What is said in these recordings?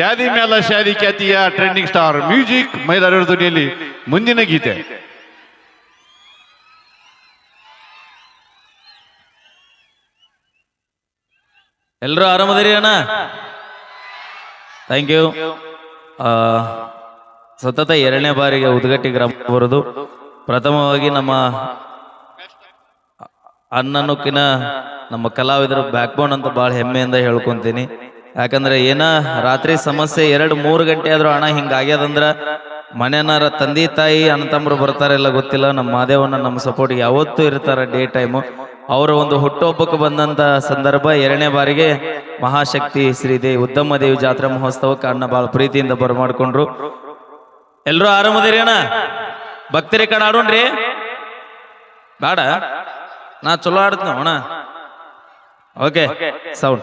ಯಾದಿ ಮೇಲ ಶಾದಿ ಖ್ಯಾತಿಯ trending star music Mylara ಧ್ವನಿಯಲ್ಲಿ ಮುಂದಿನ ಗೀತೆ. ಎಲ್ಲರೂ ಆರಾಮದಿರಿ ಅಣ್ಣ ಥ್ಯಾಂಕ್ ಯು ಸತತ ಎರಡನೇ ಬಾರಿಗೆ ಉದ್ಗಟ್ಟಿ ಗ್ರಾಮ ಬರೋದು. ಪ್ರಥಮವಾಗಿ ನಮ್ಮ ಅನ್ನನುಕ್ಕಿನ ನಮ್ಮ ಕಲಾವಿದರು ಬ್ಯಾಕ್ ಬೋನ್ ಅಂತ ಭಾಳ ಹೆಮ್ಮೆಯಿಂದ ಹೇಳ್ಕೊಂತೀನಿ. ಯಾಕಂದ್ರೆ ಏನ ರಾತ್ರಿ ಸಮಸ್ಯೆ ಎರಡು ಮೂರು ಗಂಟೆ ಆದ್ರೂ ಹಣ ಹಿಂಗಾಗ್ಯದಂದ್ರ ಮನೆಯನಾರ ತಂದೆ ತಾಯಿ ಅಣ್ಣತಮ್ಮರು ಬರ್ತಾರೆಲ್ಲ ಗೊತ್ತಿಲ್ಲ. ನಮ್ಮ ಮಾದೇವನ ನಮ್ಮ ಸಪೋರ್ಟ್ ಯಾವತ್ತೂ ಇರ್ತಾರ ಡೇ ಟೈಮು. ಅವರ ಒಂದು ಹುಟ್ಟುಹಬ್ಬಕ್ಕೆ ಬಂದಂತ ಸಂದರ್ಭ ಎರಡನೇ ಬಾರಿಗೆ ಮಹಾಶಕ್ತಿ ಶ್ರೀದೇವಿ ಉದ್ದಮ್ಮ ದೇವಿ ಜಾತ್ರಾ ಮಹೋತ್ಸವಕ್ಕೆ ಅಣ್ಣ ಭಾಳ ಪ್ರೀತಿಯಿಂದ ಬರಮಾಡ್ಕೊಂಡ್ರು. ಎಲ್ರು ಆರಾಮದಿರಿ ಅಣ್ಣ? ಭಕ್ತರಿ ಕಣ ಆಡೋಣ್ರಿ? ಬೇಡ. ನಾ ಚಲೋ ಆಡ್ತೀನಿ ಅಣ್ಣ. ಓಕೆ ಸೌಂಡ್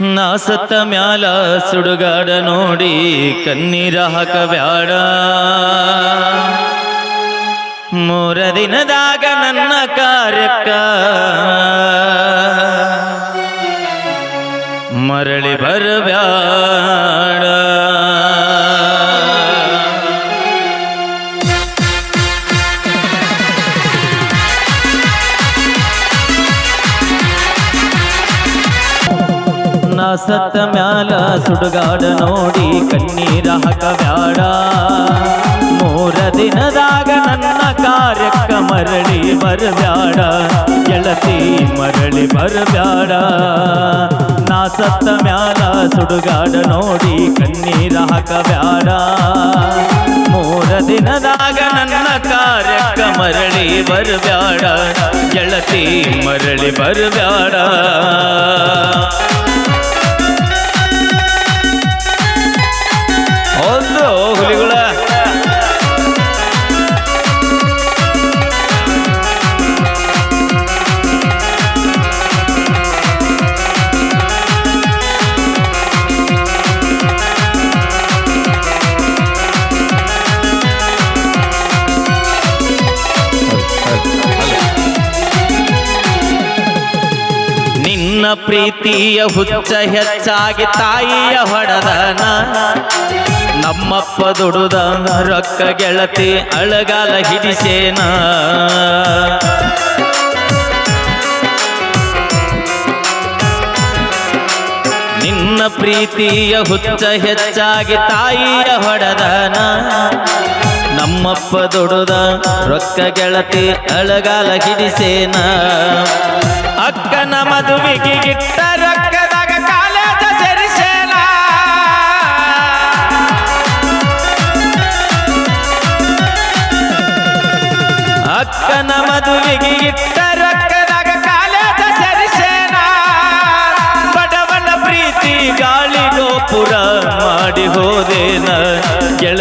ನಾ ಸತ್ತ ಮ್ಯಾಲ ಸುಡುಗಾಡ ನೋಡಿ ಕಣ್ಣೀರ ಹಾಕಬ್ಯಾಡ. ಮೂರ ದಿನದಾಗ ನನ್ನ ಕಾರ್ಯಕ್ಕ ಮರಳಿ ಬರಬ್ಯಾಡ. ಸತ್ತ ಮ್ಯಾಲ ಸುಡುಗಾಡ ನೋಡಿ ಕಣ್ಣೀರ ಹಾಕಬ್ಯಾಡ. ಮೂರ ದಿನದಾಗ ನನ್ನ ಕಾರ್ಯಕ್ಕ ಮರಳಿ ಬರಬ್ಯಾಡ. ಗೆಳತಿ ಮರಳಿ ಬರಬ್ಯಾಡ. ನಾ ಸತ್ತ ಮ್ಯಾಲ ಸುಡುಗಾಡ ನೋಡಿ ಕಣ್ಣೀರ ಹಾಕಬ್ಯಾಡ. ಮೂರ ದಿನದಾಗ ನನ್ನ ಕಾರ್ಯಕ್ಕ ಮರಳಿ ಬರಬ್ಯಾಡ. ಗೆಳತಿ ಮರಳಿ ಬರಬ್ಯಾಡ. ಪ್ರೀತಿಯ ಹುಚ್ಚ ಹೆಚ್ಚಾಗಿ ತಾಯಿಯ ಹೊಡೆದನ. ನಮ್ಮಪ್ಪ ದುಡುದ ರೊಕ್ಕ ಗೆಳತಿ ಅಳಗಾಲ ಹಿಡಿಸೇನ. ನಿನ್ನ ಪ್ರೀತಿಯ ಹುಚ್ಚ ಹೆಚ್ಚಾಗಿ ತಾಯಿಯ ಹೊಡೆದನ. ನಮ್ಮಪ್ಪ ದುಡುದ ರೊಕ್ಕ ಗೆಳತಿ ಅಳಗಾಲ ಹಿಡಿಸೇನ. ಅಕ್ಕನ ಮದುವೆಗೆ ಗಿಟ್ಟ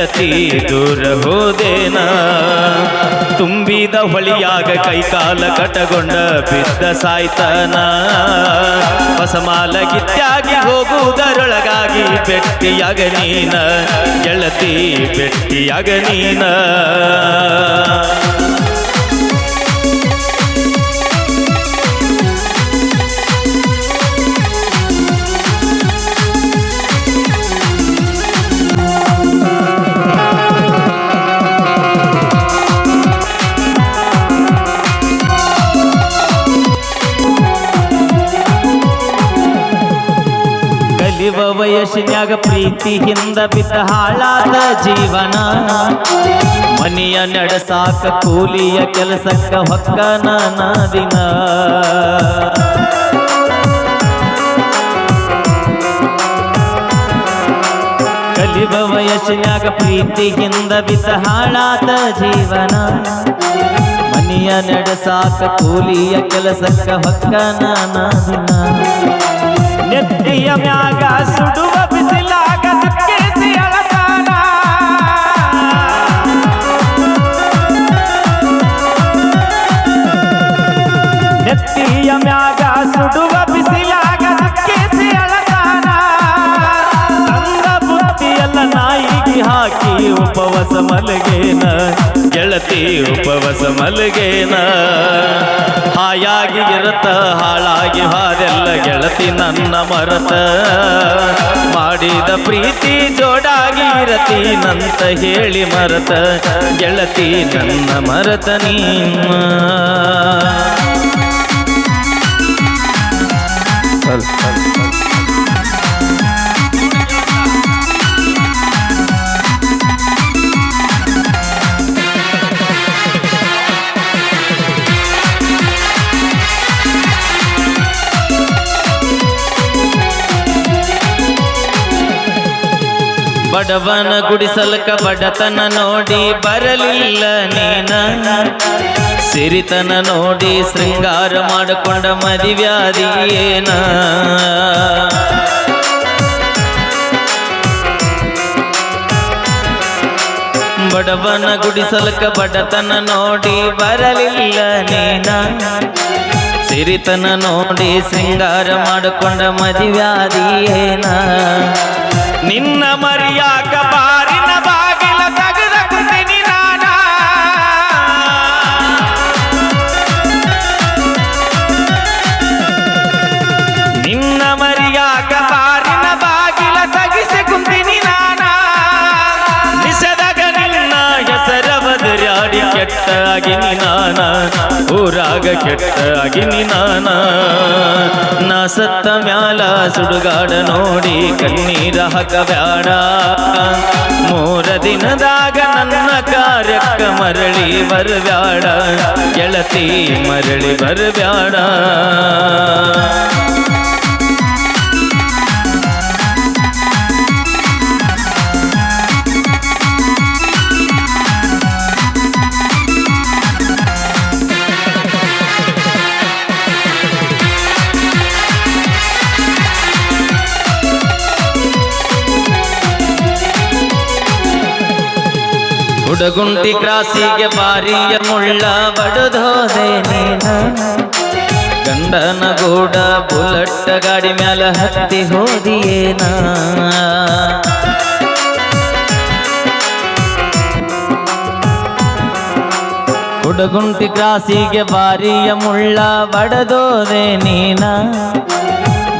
ಗೆಳತಿ ದೂರ ಹೋದೇನ? ತುಂಬಿದ ಹೊಳಿಯಾಗ ಕೈಕಾಲ ಕಟಗೊಂಡ ಬಿದ್ದ ಸಾಯ್ತನ? ಹೊಸಮಾಲ ಗಿತ್ತಾಗಿ ಹೋಗುವುದರೊಳಗಾಗಿ ಬೆಟ್ಟಿಯಾಗ ನೀನ, ಗೆಳತಿ ಬೆಟ್ಟಿಯಾಗ ನೀನ. ಪ್ರೀತಿ ಹಿಂದ ಬಿದ್ದ ಹಾಳಾದ ಜೀವನ. ಮನೆಯ ನಡೆಸಾಕ, ಕೂಲಿಯ ಕೆಲಸಕ್ಕ ಹೊಕ್ಕನ ದಿನ. ಕಲಿವ ವಯಸ್ಸಿನಾಗ ಪ್ರೀತಿ ಹಿಂದ ಬಿದ್ದ ಹಾಳಾದ ಜೀವನ. ಮನೆಯ ನಡೆಸಾಕ, ಕೂಲಿಯ ಕೆಲಸಕ್ಕ ಹೊಕ್ಕನ ದಿನ. ನೆತ್ತಿಯ ಮ್ಯಾಗ ಸುಡುವ ಬಿಸಿಲಾಗ ನೆತ್ತಿಯ ಮ್ಯಾಗ ಸುಡುವ ಬಿಸಿಲಾಗ ದುಃಖಿಸಿ ಅಳತಾನ. ತಂದ ಬುತ್ತಿಯಲ್ಲ ನಾಯಿಗೆ ಹಾಕಿ ಉಪವ ಉಪವಾಸ ಮಲಗೇನ. ಗೆಳತಿ ಉಪವಾಸ ಮಲಗೇನ. ಹಾಯಾಗಿ ಇರತ ಹಾಳಾಗಿ ಹಾರೆಲ್ಲ ಗೆಳತಿ ನನ್ನ ಮರತ. ಮಾಡಿದ ಪ್ರೀತಿ ಜೋಡಾಗಿ ಇರತಿ ನಂತ ಹೇಳಿ ಮರತ. ಗೆಳತಿ ನನ್ನ ಮರತ ನೀನ ಬಡವನ ಗುಡಿಸಲ್ಕ ಬಡತನ ನೋಡಿ ಬರಲಿಲ್ಲ ನೀನ. ಸಿರಿತನ ನೋಡಿ ಶೃಂಗಾರ ಮಾಡಿಕೊಂಡ ಮದಿವ್ಯಾದಿ ಏನ. ಬಡವನ ಗುಡಿಸಲ್ಕ ಬಡತನ ನೋಡಿ ಬರಲಿಲ್ಲ ನೀನ. ಸಿರಿತನ ನೋಡಿ ಶೃಂಗಾರ ಮಾಡಿಕೊಂಡ ಮದಿವ್ಯಾದಿ ಏನ. ನಿನ್ನ ಮರಿಯಾಕ ಬಾರಿನ ಬಾಗಿಲ ತೆಗೆದ ಕುಂತಿನಿ ನಾನ. ನಿನ್ನ ಮರಿಯಾಕ ಬಾರಿನ ಬಾಗಿಲ ತಗಿಸಿ ಕುಂತಿನಿ ನಾನ. ನಿಸದಾಗ ನಿನ್ನ ಹೆಸರ ಬದರಾಡಿ ಕೆಟ್ಟ ಅಗಿನಿ ನಾನ. ಊರಾಗ ಕೆಟ್ಟ ಅಗಿನಿ ನಾನ. ನಾ ಸತ್ತ ಮ್ಯಾಲ ಸುಡುಗಾಡ ನೋಡಿ ಕಣ್ಣೀರ ಹಾಕಬ್ಯಾಡ. ಮೂರ ದಿನದಾಗ ನನ್ನ ಕಾರ್ಯಕ್ಕ ಮರಳಿ ಬರಬ್ಯಾಡ. ಗೆಳತಿ ಮರಳಿ ಬರಬ್ಯಾಡ. ಹುಡಗುಂಟಿ ಕ್ರಾಸಿಗೆ ಬಾರಿಯ ಮುಳ್ಳ ಬಡದೋದೆ ನೀನ. ಗಂಡನ ಗೂಡ ಬುಲಟ್ಟ ಗಾಡಿ ಮ್ಯಾಲ ಹತ್ತಿ ಹೋದಿಯೇನ ಗುಡಗುಂಟಿ ಕ್ರಾಸಿಗೆ ಬಾರಿಯ ಮುಳ್ಳ ಬಡದೋದೆ ನೀನ.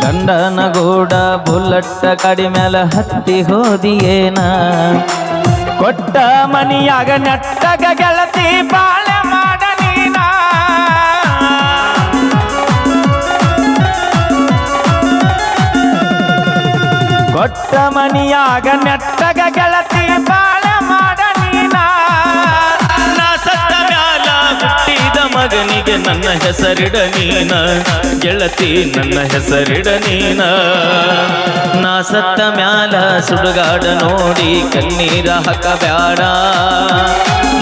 ಗಂಡನ ಗೂಡ ಬುಲಟ್ಟ ಗಾಡಿ ಹತ್ತಿ ಹೋದಿಯೇನ ಕೊಟ್ಟ ಮನಿಯಾಗ ನೆಟ್ಟಗ ಗೆಳತಿ ಬಾಳೆ ಮಾಡ ನೀನ. ಕೊಟ್ಟ ಮನಿಯಾಗ ನೆಟ್ಟಗ ಗೆಳತಿ ಬಾಳೆ ಮಗನಿಗೆ ನನ್ನ ಹೆಸರಿಡ ನೀನ ಗೆಳತಿ, ನನ್ನ ಹೆಸರಿಡ ನೀನ ನಾ ಸತ್ತ ಮ್ಯಾಲ ಸುಡುಗಾಡ ನೋಡಿ ಕಣ್ಣೀರ ಹಾಕಬ್ಯಾಡ.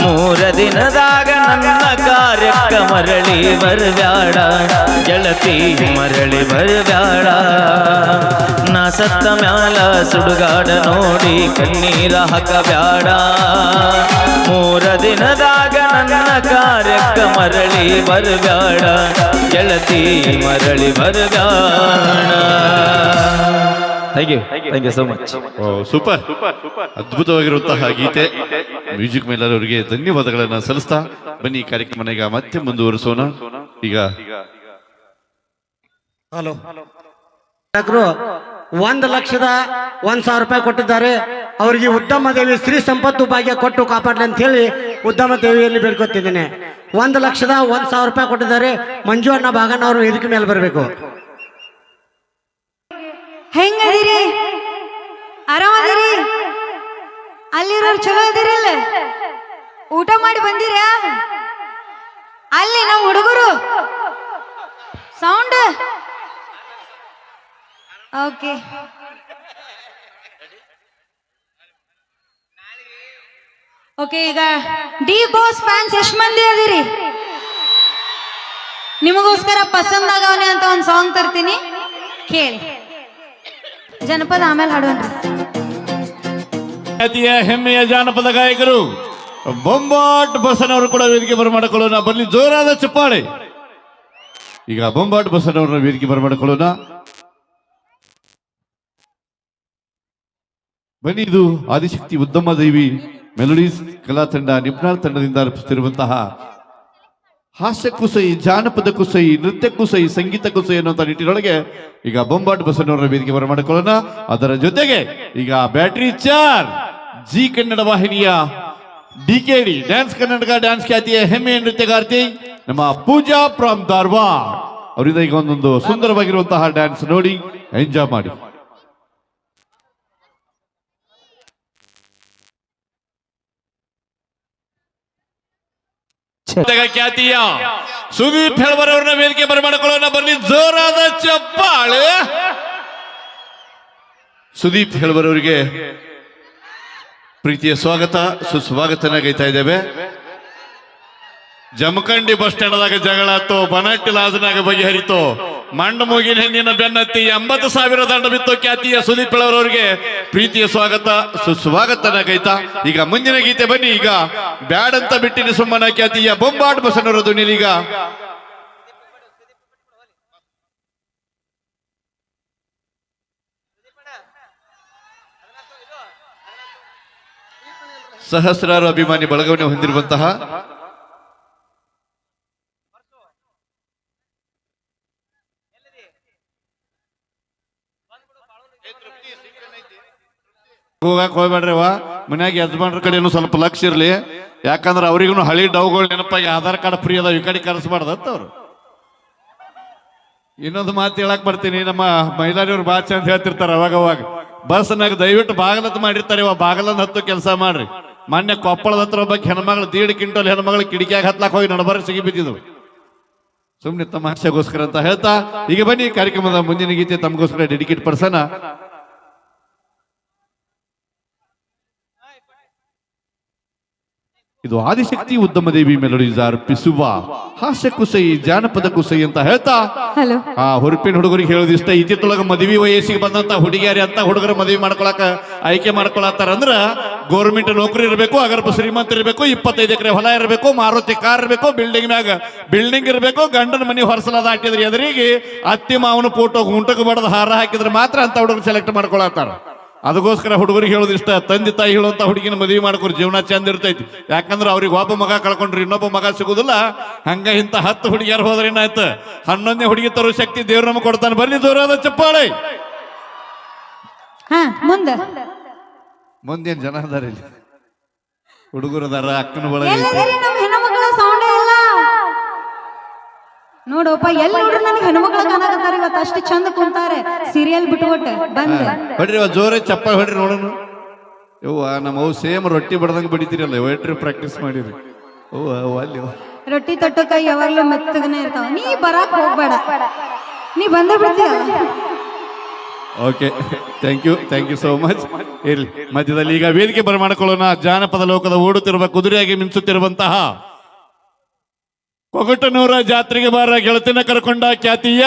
ಮೂರ ದಿನದಾಗ ನನ್ನ ಕಾರ್ಯಕ್ಕ ಮರಳಿ ಬರ್ಬ್ಯಾಡ? ಗೆಳತಿ ಮರಳಿ ಬರ್ಬ್ಯಾಡ. ನಾ ಸತ್ತ ಮ್ಯಾಲ ಸುಡುಗಾಡ ನೋಡಿ ಕಣ್ಣೀರ ಹಾಕಬ್ಯಾಡ. ಮೂರ ದಿನದಾಗ ನನ್ನ ಕಾರ್ಯಕ್ಕ ಮರಳಿ ಬರಬ್ಯಾಡ. ಗೆಳತಿ ಮರಳಿ ಬರಬ್ಯಾಡ. Thank you thank you so much super ಅದ್ಭುತವಾಗಿರುವಂತಹ ಗೀತೆ. ಮ್ಯೂಸಿಕ್ ಮೇಲರವರಿಗೆ ಅವರಿಗೆ ಧನ್ಯವಾದಗಳನ್ನ ಸಲ್ಲಿಸ್ತಾ ಬನ್ನಿ ಕಾರ್ಯಕ್ರಮನ ಈಗ ಮತ್ತೆ ಮುಂದುವರಿಸೋಣ. ಈಗ ಹಲೋ. ಹಲೋ ಒಂದು ಲಕ್ಷದ ಒಂದ್ ಸಾವಿರ ರೂಪಾಯಿ ಕೊಟ್ಟಿದ್ದಾರೆ. ಅವರಿಗೆ ಉದ್ದಮ ದೇವಿ ಸ್ತ್ರೀ ಸಂಪತ್ತು ಭಾಗ್ಯ ಕೊಟ್ಟು ಕಾಪಾಡಲಿ ಅಂತ ಹೇಳಿ ಉದ್ದಮ ದೇವಿಯಲ್ಲಿ ಬೇಡ್ಕೊತಿದ್ದೇನೆ. ಒಂದು ಲಕ್ಷದ ಒಂದ್ ಸಾವಿರ ರೂಪಾಯಿ ಕೊಟ್ಟಿದ್ದಾರೆ. ಮಂಜು ಅಣ್ಣ ಭಾಗಣ್ಣ ಅವರು ಇದಕ್ಕೆ ಮೇಲೆ ಬರಬೇಕು. ಹೆಂಗದಿರಿ? ಆರಾಮದಿರಿ? ಅಲ್ಲಿರೋರು ಚಲೋ ಇದಿರಿಲ್ಲ? ಊಟ ಮಾಡಿ ಬಂದಿರ? ಅಲ್ಲಿ ನಾವು ಹುಡುಗರು. ಸೌಂಡ್? ಓಕೆ. ಓಕೆ, ಈಗ ಡಿ ಬಾಸ್ ಫ್ಯಾನ್ಸ್ ಎಷ್ಟು ಮಂದಿ ಅದಿರಿ? ನಿಮಗೋಸ್ಕರ ಪಸಂದ್ ಆಗವನೆ ಅಂತ ಒಂದು ಸಾಂಗ್ ತರ್ತೀನಿ. ಕೇಳಿ. ಜನಪದ ಆಮೇಲೆ ಹಾಡೋಣ ಖ್ಯಾತಿಯ ಹೆಮ್ಮೆಯ ಜಾನಪದ ಗಾಯಕರು, ಬೊಂಬಾಟ್ ಬಸನವರು ಕೂಡ ವೇದಿಕೆ ಬರಮಾಡಿಕೊಳ್ಳೋಣ. ಬನ್ನಿ, ಜೋರಾದ ಚಪ್ಪಾಳೆ. ಈಗ ಬೊಂಬಾಟ್ ಬಸನವರನ್ನ ವೇದಿಕೆ ಬರಮಾಡಿಕೊಳ್ಳೋಣ. ಬನ್ನಿ, ಇದು ಆದಿಶಕ್ತಿ ಉದ್ದಮ ದೇವಿ ಮೆಲೋಡೀಸ್ ಕಲಾ ತಂಡ ನಿಪ್ನಾಳ್ ತಂಡದಿಂದ ಅರ್ಪಿಸುತ್ತಿರುವಂತಹ ಹಾಸ್ಯ ಕುಸೈ ಜಾನಪದ ಕುಸೈ ನೃತ್ಯ ಕುಸೈ ಸಂಗೀತ ಕುಸೈ ಅನ್ನುವಂಥ ನಿಟ್ಟಿನೊಳಗೆ ಈಗ ಬೊಂಬಾಟ್ ಬಸವನವರ ವೇದಿಕೆ ಬರಮಾಡಿಕೊಳ್ಳೋಣ ಅದರ ಜೊತೆಗೆ ಈಗ ಬ್ಯಾಟ್ರಿ ಚಾರ್ ಜಿ ಕನ್ನಡ ವಾಹಿನಿಯ D K DKD dance Karnataka, dance ಖ್ಯಾತಿಯ ಹೆಮ್ಮೆಯ ನೃತ್ಯಗಾರ್ತಿ, ನಮ್ಮ ಪೂಜಾ ಫ್ರಮ್ ದಾರ್ವಾ ಅವರಿಂದ ಈಗ ಒಂದೊಂದು ಸುಂದರವಾಗಿರುವಂತಹ ಡ್ಯಾನ್ಸ್ ನೋಡಿ ಎಂಜಾಯ್ ಮಾಡಿ. ಜೊತೆಗೆ ಖ್ಯಾತಿಯ ಸುದೀಪ್ ಹೆಳವರ್ ಅವ್ರನ್ನ ವೇದಿಕೆ ಬರಮಾಡಿಕೊಳ್ಳೋಣ ಬರಲಿ ಜೋರಾದ ಚಪ್ಪಾಳೆ ಸುದೀಪ್ ಹೆಳವರ್ ಅವರಿಗೆ ಪ್ರೀತಿಯ ಸ್ವಾಗತ ಸುಸ್ವಾಗತನ ಗೈತಾ ಇದ್ದೇವೆ ಜಮಖಂಡಿ ಬಸ್ ಸ್ಟ್ಯಾಂಡ್ದಾಗ ಜಗಳ ಆತು ಬನಟ್ಟಿ ಲಾಜನಾಗ ಬಗೆಹರಿತು ಮಂಡ ಮೂಗಿನ ಹೆಣ್ಣಿನ ಬೆನ್ನತ್ತಿ ಎಂಬತ್ತು ಸಾವಿರ ದಂಡ ಬಿತ್ತು ಖ್ಯಾತಿಯ ಸುದೀಪ್ ಅವರವರಿಗೆ ಪ್ರೀತಿಯ ಸ್ವಾಗತ ಸುಸ್ವಾಗತನ ಗೈತಾ ಈಗ ಮುಂದಿನ ಗೀತೆ ಬನ್ನಿ. ಈಗ ಬ್ಯಾಡ್ ಅಂತ ಬಿಟ್ಟಿನ ಸುಮ್ಮನ ಖ್ಯಾತಿಯ ಬೊಂಬಾಟ್ ಬಸನವರ ಧ್ವನಿಲೀಗ ಸಹಸ್ರಾರು ಅಭಿಮಾನಿ ಬಳಗವನ್ನು ಹೊಂದಿರುವಂತಹ ಹೋಗಕ್ ಹೋಗ್ಬೇಡ್ರಿ ವಾ ಮನ್ಯಾಗ ಯಜಮಾನ್ರ ಕಡೆನು ಸ್ವಲ್ಪ ಲಕ್ಷ ಇರ್ಲಿ. ಯಾಕಂದ್ರೆ ಅವ್ರಿಗೂ ಹಳಿ ಡೌಗಳು ನೆನಪಾಗಿ ಆಧಾರ್ ಕಾರ್ಡ್ ಫ್ರೀ ಅದಾವ, ಈ ಕಡೆ ಅಂತ ಅವ್ರು. ಇನ್ನೊಂದು ಮಾತು ಹೇಳಕ್ ಬರ್ತೀನಿ, ನಮ್ಮ ಮಹಿಳಾರಿಯವ್ರು ಭಾಳ ಚಂದ ಹೇಳ್ತಿರ್ತಾರ ಅವಾಗ ಅವಾಗ. ಬಸ್ನಾಗ ದಯವಿಟ್ಟು ಬಾಗಲತ್ ಮಾಡಿರ್ತಾರೆ ಇವಾಗ ಬಾಗಲಂದ್ ಹತ್ತು ಕೆಲಸ ಮಾಡ್ರಿ. ಮೊನ್ನೆ ಕೊಪ್ಪಳದ ಹತ್ರ ಒಬ್ಬ ಹೆಣ್ಮಗಳು ದೀಡ್ ಕ್ವಿಂಟಲ್ ಹೆಣ್ಮಗಳು ಕಿಡಿಕಿಯಾಗ ಹತ್ಲಾಕ್ ಹೋಗಿ ನಡಬಾರ ಸಿಗಿ ಬಿದ್ದಿದ್ವು. ಸುಮ್ಮನೆ ತಮಾಷೆಗೋಸ್ಕರ ಅಂತ ಹೇಳ್ತಾ, ಈಗ ಬನ್ನಿ ಕಾರ್ಯಕ್ರಮದ ಮುಂದಿನ ಗೀತೆ ತಮಗೋಸ್ಕರ ಡೆಡಿಕೇಟ್ ಪರ್ಸನ ಇದು ಆದಿಶಕ್ತಿ ಉದ್ದಮ ದೇವಿ ಮೆಲೋಡೀಸ್ ಅರ್ಪಿಸುವ ಹಾಸ್ಯ ಕುಸೈ ಜಾನಪದ ಕುಸೈ ಅಂತ ಹೇಳ್ತಾ ಹಲೋ. ಆ ಹುರುಪಿನ ಹುಡುಗರಿಗೆ ಹೇಳೋದು ಇಷ್ಟ. ಇತ್ತಿತ್ತೊಳಗ ಮದುವೆ ವಯಸ್ಸಿಗೆ ಬಂದಂತ ಹುಡುಗಿಯರಿ ಅಂತ ಹುಡುಗರ ಮದುವೆ ಮಾಡ್ಕೊಳಕ ಆಯ್ಕೆ ಮಾಡ್ಕೊಳತ್ತಾರ ಅಂದ್ರ ಗೌರ್ಮೆಂಟ್ ನೌಕರಿ ಇರಬೇಕು ಅಗರ್ಭ ಶ್ರೀಮಂತ ಇರಬೇಕು ಇಪ್ಪತ್ತೈದು ಎಕರೆ ಹೊಲ ಇರಬೇಕು ಮಾರುತಿ ಕಾರ್ ಇರಬೇಕು ಬಿಲ್ಡಿಂಗ್ ಮ್ಯಾಗ ಬಿಲ್ಡಿಂಗ್ ಇರಬೇಕು ಗಂಡನ ಮನೆ ಹೊರಸಲಾದ ಹಾಕಿದ್ರೆ ಎದುರಿಗೆ ಅತ್ತಿ ಮಾವನ ಫೋಟೋ ಗುಂಟಕ್ಕೆ ಬಡದ ಹಾರ ಹಾಕಿದ್ರೆ ಮಾತ್ರ ಅಂತ ಹುಡುಗರು ಸೆಲೆಕ್ಟ್ ಮಾಡ್ಕೊಳತ್ತಾರ. ಅದಕ್ಕೋಸ್ಕರ ಹುಡುಗರಿಗೆ ಹೇಳೋದು ಇಷ್ಟ. ತಂದೆ ತಾಯಿ ಹೇಳುವಂತ ಹುಡುಗಿನ ಮದುವೆ ಮಾಡ್ಕೊರಿ ಜೀವನ ಚಂದ ಇರ್ತೈತಿ. ಯಾಕಂದ್ರೆ ಅವ್ರಿಗೆ ಒಬ್ಬ ಮಗ ಕಳ್ಕೊಂಡ್ರಿ ಇನ್ನೊಬ್ಬ ಮಗ ಸಿಗುದಿಲ್ಲ. ಹಂಗ ಇಂತ ಹತ್ತು ಹುಡುಗಿಯರು ಹೋದ್ರೆ ಏನಾಯ್ತು? ಹನ್ನೊಂದನೇ ಹುಡುಗಿ ತರೋ ಶಕ್ತಿ ದೇವ್ರ ನಮಗೆ ಕೊಡ್ತಾನೆ. ದೂರ ಜೋರಾದ ಚಪ್ಪಾಳೆ. ಮುಂದ. ಮುಂದೇನ್ ಜನ ಅದಾರ ಇಲ್ಲಿ? ಹುಡುಗರು ಅದಾರ ಅಕ್ಕನ ಒಳಗೆ ನೋಡಪ್ಪ ಎಲ್ಲಿ ನೋಡ್ರಿ ನನಗೆ ಹೆಣ್ಮಕ್ಳು ಕಾಣಕತ್ತಾರೆ ಇವತ್ತು? ಅಷ್ಟು ಚಂದ ಕುಂತಾರೆ. ಸೀರಿಯಲ್ ಬಿಟ್ಕೊಟ್ಟೆ ಬಂದ್. ಹೊಡ್ರಿ ಜೋರ ಚಪ್ಪಲ್ ಹೊಡ್ರಿ ನೋಡೋಣ ಯವ್ವ ನಮ್ಮ ಅವು ಸೇಮ್ ರೊಟ್ಟಿ ಬಡ್ದಂಗೆ ಬಡಿತೀರಲ್ಲ ಎಟ್ರಿ ಪ್ರಾಕ್ಟೀಸ್ ಮಾಡಿರಿ ಅವ್ವ ಅವ್ವ ಅಲ್ಲಿ ಅವ್ವ. ರೊಟ್ಟಿ ತೊಟ್ಟಕ ಯಾವಾಗ್ಲೂ ಮೆತ್ತಗನೆ ಇರ್ತಾವ. ನೀ ಬರಾಕ್ ಹೋಗ್ಬೇಡ. ನೀ ಬಂದ okay thank you thank you so much ಇರ್ಲಿ ಮಧ್ಯದಲ್ಲಿ ಈಗ ವೇದಿಕೆ ಬರಮಾಡಿಕೊಳ್ಳೋಣ ಜಾನಪದ ಲೋಕದ ಓಡುತ್ತಿರುವ ಕುದುರೆಯಾಗಿ ಮಿಂಚುತ್ತಿರುವಂತಹ ಕೊಗಟನೂರ ಜಾತ್ರೆಗೆ ಬಾರ ಗೆಳತಿನ ಕರ್ಕೊಂಡ ಖ್ಯಾತಿಯ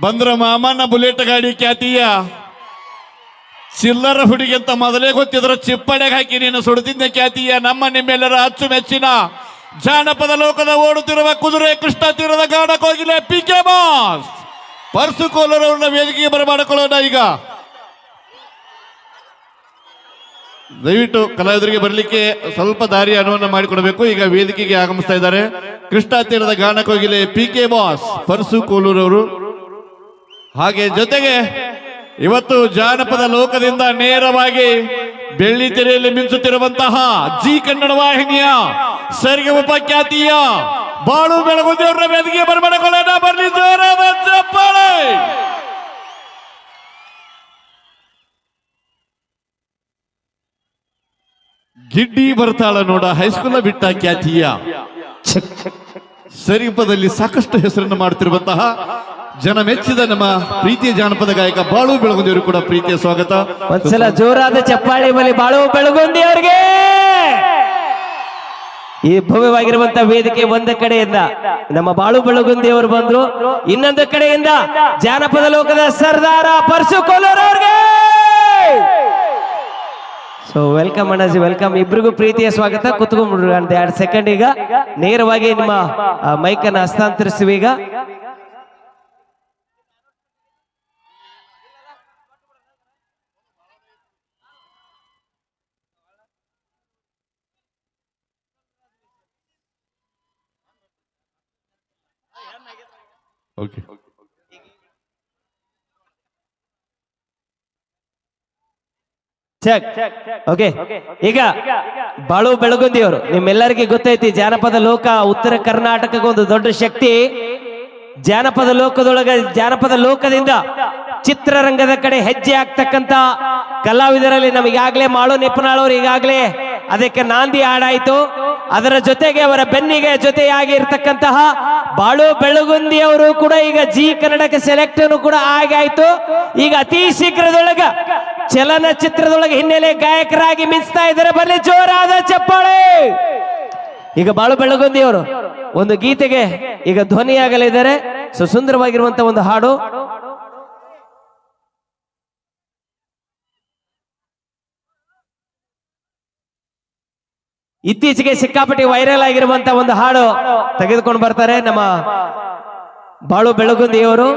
ಬಂದ್ರ ಮಾಮನ ಬುಲೆಟ್ ಗಾಡಿ ಖ್ಯಾತಿಯ ಚಿಲ್ಲರ ಹುಡುಗಿ ಅಂತ ಮೊದಲೇ ಗೊತ್ತಿದ್ರ ಚಿಪ್ಪಡೆಗೆ ಹಾಕಿ ನೀನು ಸುಡುತ್ತಿದ್ದ ಖ್ಯಾತಿಯ ನಮ್ಮ ನಿಮ್ಮೆಲ್ಲರ ಅಚ್ಚು ಮೆಚ್ಚಿನ ಜಾನಪದ ಲೋಕದ ಓಡುತ್ತಿರುವ ಕುದುರೆ ಕೃಷ್ಣ ತೀರದ ಗಾಢ ಕೋಗಿಲೆ ಪಿ ಕೆ ಬಾಸ್ ಪರ್ಸು ಕೋಲರವ್ರನ್ನ ವೇದಿಕೆಗೆ ಬರಮಾಡಿಕೊಳ್ಳೋಣ ಈಗ. ದಯವಿಟ್ಟು ಕಲಾವಿದರಿಗೆ ಬರಲಿಕ್ಕೆ ಸ್ವಲ್ಪ ದಾರಿ ಅನುವನ್ನು ಮಾಡಿಕೊಡಬೇಕು. ಈಗ ವೇದಿಕೆಗೆ ಆಗಮಿಸ್ತಾ ಇದ್ದಾರೆ. ಕೃಷ್ಣ ತೀರದ ಗಾನ ಪಿ ಕೆ ಬಾಸ್ ಪರ್ಸು ಕೋಲೂರವರು ಹಾಗೆ ಜೊತೆಗೆ ಇವತ್ತು ಜಾನಪದ ಲೋಕದಿಂದ ನೇರವಾಗಿ ಬೆಳ್ಳಿ ತೆರೆಯಲ್ಲಿ ಮಿಂಚುತ್ತಿರುವಂತಹ ಜಿ ಕನ್ನಡ ವಾಹಿನಿಯ ಸರಿಗೆ ಉಪಖ್ಯಾತಿಯ ಬಾಳು ಬೆಳಗುದೇವರ ವೇದಿಕೆ ಬರಮಾಡಿಕೊಳ್ಳೋಣ ಬರ್ಲಿ ಗಿಡ್ಡಿ ಬರ್ತಾಳ ನೋಡ ಹೈಸ್ಕೂಲ್ ಬಿಟ್ಟ ಖ್ಯಾತಿಯ. ಸರಿಪದಲ್ಲಿ ಸಾಕಷ್ಟು ಹೆಸರನ್ನು ಮಾಡುತ್ತಿರುವಂತಹ ಜನ ಮೆಚ್ಚಿದ ನಮ್ಮ ಪ್ರೀತಿಯ ಜಾನಪದ ಗಾಯಕ ಬಾಳು ಬೆಳಗುಂದಿಯವರು ಕೂಡ ಪ್ರೀತಿಯ ಸ್ವಾಗತ. ಒಂದ್ಸಲ ಜೋರಾದ ಚಪ್ಪಾಳಿ ಮೇಲೆ ಬಾಳು ಬೆಳಗುಂದಿ ಅವ್ರಿಗೆ ಈ ಭವ್ಯವಾಗಿರುವಂತ ವೇದಿಕೆ ಒಂದ ಕಡೆಯಿಂದ ನಮ್ಮ ಬಾಳು ಬೆಳಗುಂದಿ ಅವರು ಬಂದ್ರು, ಇನ್ನೊಂದು ಕಡೆಯಿಂದ ಜಾನಪದ ಲೋಕದ ಸರ್ದಾರ ಪರ್ಸು ಕೋಲೂರ್ ಅವ್ರಿಗೆ ಸೊ ವೆಲ್ಕಮ್ ಅಣ್ಣಾಜಿ ವೆಲ್ಕಮ್ ಇಬ್ರಿಗೂ ಪ್ರೀತಿಯ ಸ್ವಾಗತ. ಕುತ್ಕೊಂಡ್ಬಿಡ್ರಿ ಅಂತ ಎರಡು ಸೆಕೆಂಡ್ ಈಗ. ನೇರವಾಗಿ ನಿಮ್ಮ ಮೈಕ್ ಅನ್ನ ಹಸ್ತಾಂತರಿಸುವ ಈಗ. ಓಕೆ ಚೆಕ್ ಓಕೆ ಈಗ ಬಾಳು ಬೆಳಗುಂದಿಯವರು, ನಿಮ್ಮೆಲ್ಲರಿಗೆ ಗೊತ್ತೈತಿ, ಜಾನಪದ ಲೋಕ, ಉತ್ತರ ಕರ್ನಾಟಕಕ್ಕೆ ಒಂದು ದೊಡ್ಡ ಶಕ್ತಿ. ಜಾನಪದ ಲೋಕದೊಳಗ, ಜಾನಪದ ಲೋಕದಿಂದ ಚಿತ್ರರಂಗದ ಕಡೆ ಹೆಜ್ಜೆ ಆಗ್ತಕ್ಕಂತ ಕಲಾವಿದರಲ್ಲಿ ನಮಗಾಗ್ಲೇ ಮಾಳು ನಿಪುಣಾಳವ್ರು ಈಗಾಗಲೇ ಅದಕ್ಕೆ ನಾಂದಿ ಹಾಡಾಯಿತು. ಅದರ ಜೊತೆಗೆ ಅವರ ಬೆನ್ನಿಗೆ ಜೊತೆಯಾಗಿ ಇರತಕ್ಕಂತಹ ಬಾಳು ಬೆಳಗುಂದಿ ಅವರು ಕೂಡ ಈಗ ಜಿ ಕನ್ನಡಕ್ಕೆ ಸೆಲೆಕ್ಟ್ ಕೂಡ ಆಗಾಯ್ತು ಈಗ ಅತಿ ಶೀಘ್ರದೊಳಗ ಚಲನಚಿತ್ರದೊಳಗೆ ಹಿನ್ನೆಲೆ ಗಾಯಕರಾಗಿ ಮಿಂಚ್ತಾ ಇದ್ದಾರೆ. ಬರಲಿ ಜೋರಾದ ಚಪ್ಪಾಳೆ! ಈಗ ಬಾಳು ಬೆಳಗುಂದಿ ಅವರು ಒಂದು ಗೀತೆಗೆ ಈಗ ಧ್ವನಿಯಾಗಲಿದ್ದಾರೆ. ಸುಸುಂದರವಾಗಿರುವಂತಹ ಒಂದು ಹಾಡು. ಇತ್ತೀಚೆಗೆ ಸಿಕ್ಕಾಪಟ್ಟಿ ವೈರಲ್ ಆಗಿರುವಂತ ಒಂದು ಹಾಡು ತೆಗೆದುಕೊಂಡು ಬರ್ತಾರೆ. ನಮ್ಮ ಬಾಳು ಬೆಳಗುಂದಿಯವರು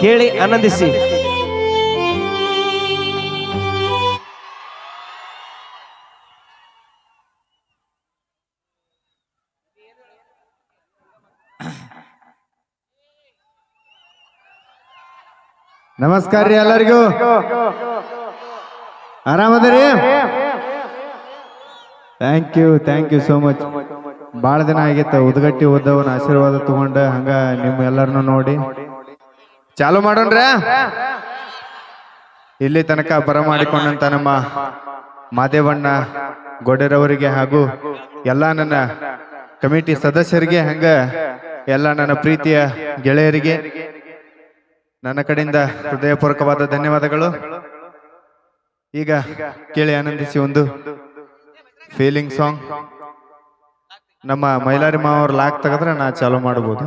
ಕೇಳಿ ಆನಂದಿಸಿ. ನಮಸ್ಕಾರ ರೀ ಎಲ್ಲರಿಗೂ. ಆರಾಮದಿರಿ thank you thank you so much ಭಾಳ ದಿನ ಆಗಿತ್ತು, ಉದ್ಗಟ್ಟಿ ಉದ್ದವನ ಆಶೀರ್ವಾದ ತಗೊಂಡ ಹಂಗ ನಿಮ್ಮ ಎಲ್ಲರನ್ನು ನೋಡಿ. ಚಾಲು ಮಾಡೋಣ್ರ? ಇಲ್ಲಿ ತನಕ ಬರಮಾಡಿಕೊಂಡಂತ ನಮ್ಮ ಮಾದೇವಣ್ಣ ಗೊಡೆರವರಿಗೆ ಹಾಗೂ ಎಲ್ಲ ನನ್ನ ಕಮಿಟಿ ಸದಸ್ಯರಿಗೆ ಹಂಗ ಎಲ್ಲ ನನ್ನ ಪ್ರೀತಿಯ ಗೆಳೆಯರಿಗೆ ನನ್ನ ಕಡೆಯಿಂದ ಹೃದಯಪೂರ್ವಕವಾದ ಧನ್ಯವಾದಗಳು. ಈಗ ಕೇಳಿ ಆನಂದಿಸಿ ಒಂದು ಫೀಲಿಂಗ್ ಸಾಂಗ್ ನಮ್ಮ ಮೈಲಾರಿ ಮಾವರ್ ಲಾಕ್ ತಗದ್ರೆ ನಾ ಚಾಲೂ ಮಾಡ್ಬೋದು.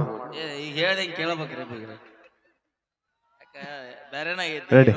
ಈಗ ಹೇಳ್ದಂಗೆ ಕೇಳಬೇಕ್ರಿ ಬೇರೆನಾಗೈತಿ Ready.